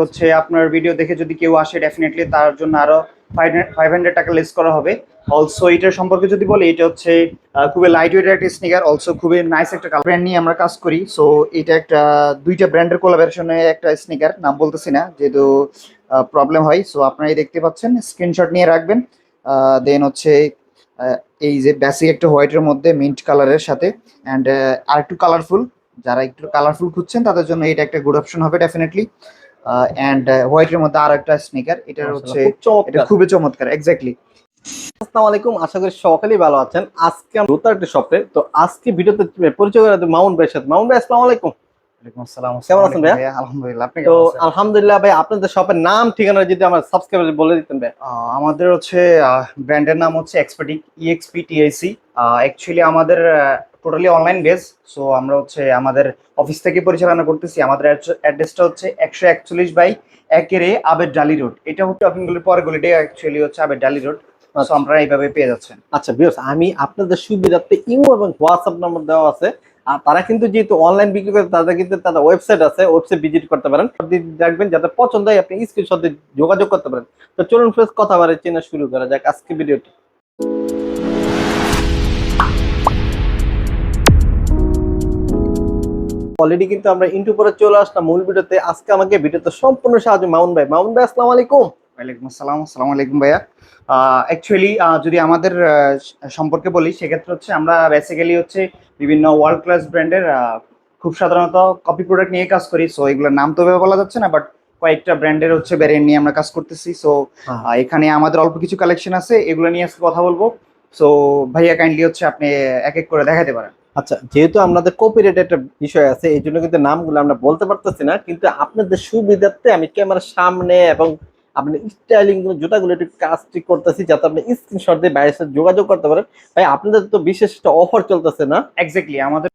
হচ্ছে আপনার ভিডিও দেখে যদি কেউ আসে ডেফিনেটলি তার জন্য আরও ফাইভ হান্ড্রেড টাকা লেস করা হবে। অলসো এটার সম্পর্কে যদি বলি, এটা হচ্ছে খুবই লাইট ওয়েটের একটা স্নিকার অলসো খুবই নাইস একটা কালার ব্র্যান্ড নিয়ে আমরা কাজ করি। সো এটা একটা, দুইটা ব্র্যান্ডের কোলাবোরেশনে একটা স্নিকার নাম বলতেছি না, যেহেতু প্রবলেম হয়। সো আপনারা এই দেখতে পাচ্ছেন স্ক্রিনশট নিয়ে রাখবেন। দেন হচ্ছে এই যে বেসিক একটা হোয়াইটের মধ্যে মিন্ট কালারের সাথে। অ্যান্ড আর একটু কালারফুল যারা একটু কালারফুল খুঁজছেন, তাদের জন্য এটা একটা গুড অপশন হবে ডেফিনেটলি অ্যান্ড হোয়াইটের মধ্যে আরও একটা স্নিকার এটা হচ্ছে এটা খুবই চমৎকার এক্স্যাক্টলি আসসালামু আলাইকুম আশা করি সকলেই ভালো আছেন। আজকে আমরা জুতার একটা শপে তো আজকে ভিডিওতে পরিচয় করে মাউন্ট ভাইয়ের সাথে। মাউন্ট ভাই আসসালামু আলাইকুম। কেমন আছেন ভাইয়া? আলহামদুলিল্লাহ আপনি তো আলহামদুলিল্লাহ ভাই আপনাদের শপের নাম ঠিকানা যদি আমার সাবস্ক্রাইবার বলে দিতেন ভাই আমাদের হচ্ছে ব্র্যান্ডের নাম হচ্ছে E ইএক্সপি টিআইসি অ্যাকচুয়ালি আমাদের টোটালি অনলাইন বেস সো আমরা হচ্ছে আমাদের অফিস থেকে পরিচালনা করতেছি। আমাদের অ্যাড্রেসটা হচ্ছে একশো একচল্লিশ বাই একের এ আবের ডালি রোড। এটা হচ্ছে শপিংগুলির পরে গলিটা অ্যাকচুয়ালি হচ্ছে আবের ডালি রোড। সো আপনারা এইভাবে পেয়ে যাচ্ছেন। আচ্ছা বিয়স আমি আপনাদের সুবিধার্থে ইমো এবং হোয়াটসঅ্যাপ নম্বর দেওয়া আছে। আর তারা কিন্তু যেহেতু অনলাইন বিক্রি করে, তাদের কিন্তু তাদের ওয়েবসাইট আছে ওয়েবসাইট ভিজিট করতে পারেন। রাখবেন যাতে পছন্দ হয়, আপনি স্ক্রিনশট যোগাযোগ করতে পারেন। তো চলুন ফ্রেন্ডস কথা বারে চেনা শুরু করা যাক আজকে ভিডিওটি অলরেডি কিন্তু আমরা ইন্টু পরে চলে আসলাম মূল ভিডিওতে আজকে আমাকে ভিডিওতে সম্পূর্ণ সাহায্য মাউন ভাই। মাউন ভাই, আসসালামু আলাইকুম। ওয়ালাইকুম আসসালাম। আসসালামু আলাইকুম ভাইয়া। অ্যাকচুয়ালি যদি আমাদের সম্পর্কে বলি সেক্ষেত্রে হচ্ছে আমরা বেসিক্যালি হচ্ছে বিভিন্ন ওয়ার্ল্ড ক্লাস ব্র্যান্ডের খুব সাধারণত কপি প্রোডাক্ট নিয়ে কাজ করি। সো এগুলোর নাম তো বলা যাচ্ছে না বাট কয়েকটা ব্র্যান্ডের হচ্ছে ভ্যারিয়েন্ট নিয়ে আমরা কাজ করতেছি। সো এখানে আমাদের অল্প কিছু কালেকশন আছে এগুলো নিয়ে আজকে কথা বলব। সো ভাইয়া কাইন্ডলি হচ্ছে আপনি এক এক করে দেখাতে পারেন। আচ্ছা যেহেতু আমাদের কপিরাইট একটা বিষয় আছে এই জন্য কিন্তু নামগুলো আমরা বলতে পারতেছি না কিন্তু আপনাদের সুবিধার্থে আমি ক্যামেরার সামনে এবং আপনি স্টাইলিং জুতাগুলো একটু কাজটি করতেছি যাতে আপনি স্ক্রিনশট দিয়ে বাইরের সাথে যোগাযোগ করতে পারেন। ভাই, আপনাদের তো বিশেষ একটা অফার চলতেছে না? এক্স্যাক্টলি আমাদের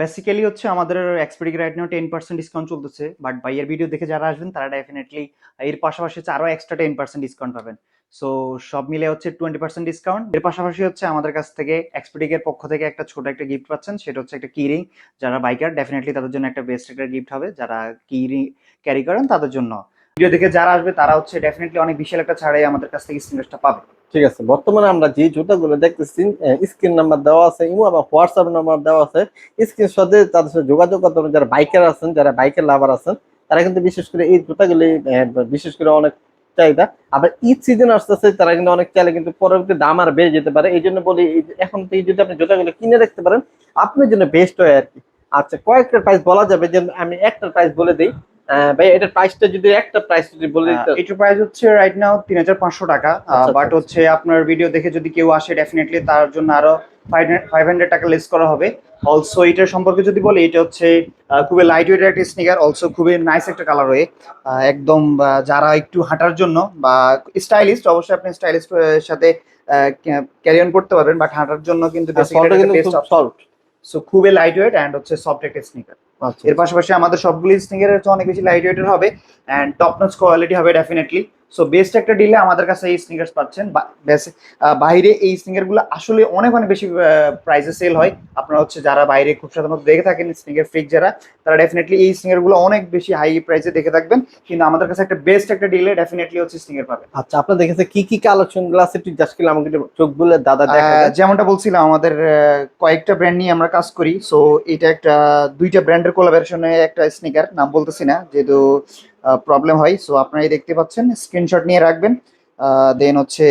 বেসিক্যালি হচ্ছে আমাদের Expedic right now ten percent discount চলতেছে বাট বাইয়ের ভিডিও দেখে যারা আসবেন, তারা ডেফিনেটলি এর পাশাপাশি হচ্ছে আরও এক্সট্রা টেন পার্সেন্ট ডিসকাউন্ট পাবেন। সো সব মিলে হচ্ছে টোয়েন্টি পার্সেন্ট ডিসকাউন্ট এর পাশাপাশি হচ্ছে আমাদের কাছ থেকে এক্সপেডিকের পক্ষ থেকে একটা ছোট একটা গিফট পাচ্ছেন, সেটা হচ্ছে একটা কিরিং যারা বাইকার ডেফিনেটলি তাদের জন্য একটা বেস্ট একটা গিফট হবে। যারা কিরিং ক্যারি করেন, তাদের জন্য। ভিডিও দেখে যারা আসবে, তারা হচ্ছে ডেফিনেটলি অনেক বিশাল একটা ছাড়াই আমাদের কাছ থেকে স্টিকারটা পাবে। ঠিক আছে, বর্তমানে আমরা যে জুতাগুলো দেখতেছি স্ক্রিন নাম্বার দেওয়া আছে, ইমো এবং হোয়াটসঅ্যাপ নাম্বার দেওয়া আছে স্ক্রিনশট দিয়ে তাদের সাথে যোগাযোগ করতে পারেন যারা বাইকার আছেন, যারা বাইকের লাভার আছেন, তারা কিন্তু বিশেষ করে এই জুতাগুলি বিশেষ করে অনেক চাহিদা। আবার ঈদ সিজন আসতেছে, তারা কিন্তু অনেক চাইলে কিন্তু পরবর্তী দাম আর বেড়ে যেতে পারে। এই জন্য বলি, এই এখন থেকে যদি আপনি জুতাগুলো কিনে রাখতে পারেন, আপনার জন্য বেস্ট হয় আর কি। আচ্ছা কয়েকটা প্রাইস বলা যাবে যে আমি একটা প্রাইস বলে দিই। ভাই এটার প্রাইসটা যদি একটা প্রাইস যদি বলে দিতে এটার প্রাইস হচ্ছে রাইট নাও তিন হাজার পাঁচশো টাকা। আচ্ছা, বাট আচ্ছা। হচ্ছে আপনার ভিডিও দেখে যদি কেউ আসে ডেফিনেটলি তার জন্য আরও ফাইভ হান্ড্রেড টাকা লেস করা হবে। অলসো এটার সম্পর্কে যদি বলি এটা হচ্ছে খুবই লাইট ওয়েটের একটা স্নিকার অলসো খুবই নাইস একটা কালার হয়ে একদম যারা একটু হাঁটার জন্য বা স্টাইলিস্ট অবশ্যই আপনি স্টাইলিস্ট সাথে ক্যারি অন করতে পারবেন বাট হাঁটার জন্য কিন্তু সল্ট সো খুবই লাইট ওয়েট অ্যান্ড হচ্ছে সফট একটা স্নিকার আচ্ছা এর পাশাপাশি আমাদের সবগুলি স্নিকারের হচ্ছে অনেক বেশি লাইট ওয়েটের হবে অ্যান্ড টপ নচ কোয়ালিটি হবে ডেফিনেটলি সো বেস্ট একটা ডিলে আমাদের কাছে এই স্নিকার্স পাচ্ছেন। বা- বাইরে এই স্নিকারগুলো আসলে অনেক অনেক বেশি প্রাইসে সেল হয়। আপনারা হচ্ছে যারা বাইরে খুব সাধারণত দেখে থাকেন স্নিকার ফ্রিক যারা তারা ডেফিনেটলি এই স্নিকারগুলো অনেক বেশি হাই প্রাইসে দেখে থাকবেন। কিন্তু আমাদের কাছে একটা বেস্ট একটা ডিলে ডেফিনেটলি হচ্ছে স্নিকার পাবেন। আচ্ছা আপনার দেখেছে কি কি কালেকশনগুলো আছে? একটু জাস্ট কিলা আমাকে চোখ বুলে দাদা যেমনটা বলছিলাম আমাদের কয়েকটা ব্র্যান্ড নিয়ে আমরা কাজ করি। সো এটা একটা দুইটা ব্র্যান্ডের কোলাবোরেশনে একটা স্নিকার নাম বলতেছি না যেহেতু প্রবলেম হয়। সো আপনারা এই দেখতে পাচ্ছেন স্ক্রিনশট নিয়ে রাখবেন। দেন হচ্ছে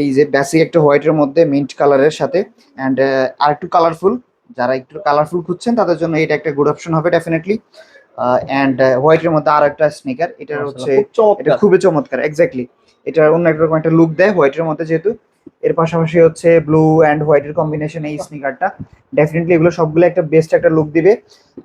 এই যে বেসিক একটা হোয়াইটের মধ্যে মিন্ট কালারের সাথে। অ্যান্ড আর একটু কালারফুল যারা একটু কালারফুল খুঁজছেন তাদের জন্য এটা একটা গুড অপশন হবে ডেফিনেটলি অ্যান্ড হোয়াইটের মধ্যে আর একটা স্নিকার এটা হচ্ছে এটা খুবই চমৎকার এক্স্যাক্টলি এটা অন্য একরকম একটা লুক দেয় হোয়াইটের মধ্যে যেহেতু। এর পাশাপাশি হচ্ছে ব্লু অ্যান্ড হোয়াইটের কম্বিনেশন এই স্নিকারটা ডেফিনেটলি এগুলো সবগুলো একটা বেস্ট একটা লুক দিবে।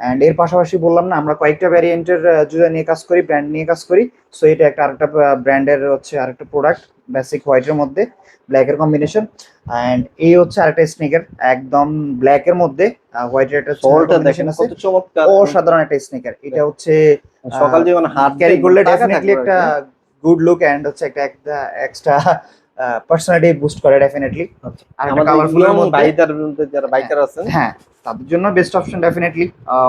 অ্যান্ড এর পাশাপাশি বললাম না আমরা কয়েকটা ভ্যারিয়েন্টের জুতা নিয়ে কাজ করি ব্র্যান্ড নিয়ে কাজ করি। সো এটা একটা আরেকটা ব্র্যান্ডের হচ্ছে আরেকটা প্রোডাক্ট বেসিক হোয়াইটের মধ্যে ব্ল্যাকের কম্বিনেশন অ্যান্ড এই হচ্ছে আরেকটা স্নিকার একদম ব্ল্যাকের মধ্যে হোয়াইটের একটা সলটা দেখেন কত চমৎকার। অসাধারণ একটা স্নিকার এটা হচ্ছে সকাল যখন হাত ক্যারি করলে ডেফিনেটলি একটা গুড লুক এন্ড হচ্ছে একটা একটা এক্সট্রা পার্সোনালিটি বুস্ট করে ডেফিনেটলি আর মধ্যে যারা বাইকার আছেন হ্যাঁ তাদের জন্য বেস্ট অপশন ডেফিনেটলি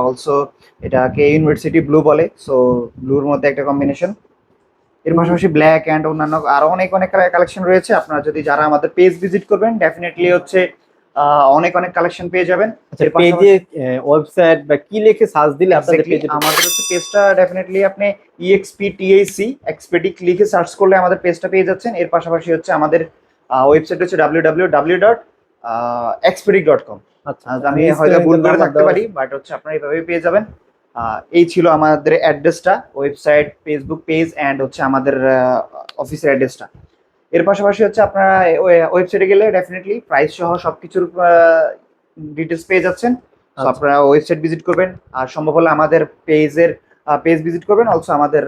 অলসো এটাকে ইউনিভার্সিটি ব্লু বলে সো ব্লুর মধ্যে একটা কম্বিনেশন এর পাশাপাশি ব্ল্যাক অ্যান্ড অন্যান্য আরও অনেক অনেক কালেকশন রয়েছে। আপনারা যদি যারা আমাদের পেজ ভিজিট করবেন ডেফিনেটলি হচ্ছে অনেক অনেক কালেকশন পেয়ে যাবেন। আচ্ছা পেজে ওয়েবসাইট বা কি লিখে সার্চ দিলে আপনাদের পেজে আমাদের হচ্ছে পেজটা ডেফিনেটলি আপনি ইএক্সপি টিএসি এক্সপেডিক লিখে সার্চ করলে আমাদের পেজটা পেয়ে যাচ্ছেন। এর পাশাপাশি হচ্ছে আমাদের ওয়েবসাইট হচ্ছে W W W dot Expedic dot com আচ্ছা আমি হয়তো ভুল করে থাকতে পারি বাট হচ্ছে আপনারা এইভাবে পেয়ে যাবেন। এই ছিল আমাদের অ্যাড্রেসটা ওয়েবসাইট ফেসবুক পেজ অ্যান্ড হচ্ছে আমাদের অফিসের অ্যাড্রেসটা এর পাশাপাশি হচ্ছে আপনারা ওয়েবসাইটে গেলে ডেফিনেটলি প্রাইস সহ সবকিছুর ডিটেলস পেয়ে যাচ্ছেন। আচ্ছা। আপনারা ওয়েবসাইট ভিজিট করবেন। আর সম্ভব হলে আমাদের পেজের পেজ ভিজিট করবেন। অলসো আমাদের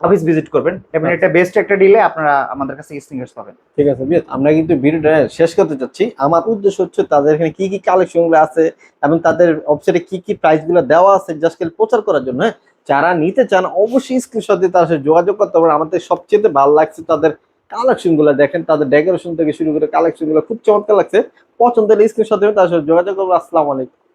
অফিস ভিজিট করবেন। ডেফিনেটলি একটা বেস্ট একটা ডিলে আপনারা আমাদের কাছে স্নিকার্স পাবেন। ঠিক আছে আমরা কিন্তু ভিডিওটা শেষ করতে চাচ্ছি। আমার উদ্দেশ্য হচ্ছে তাদের এখানে কি কি কালেকশনগুলো আছে এবং তাদের ওয়েবসাইটে কি কি প্রাইসগুলো দেওয়া আছে জাস্ট প্রচার করার জন্য হ্যাঁ? যারা নিতে চান অবশ্যই স্ক্রিনশট দিয়ে তার সাথে যোগাযোগ করতে পারেন। আমাদের সবচেয়ে ভালো লাগছে তাদের কালেকশনগুলো দেখেন, তাদের ডেকোরেশন থেকে শুরু করে কালেকশনগুলো খুব চমৎকার লাগছে। পছন্দের স্ক্রিনশট দেবেন, তার সাথে যোগাযোগ করব আসসালামু আলাইকুম।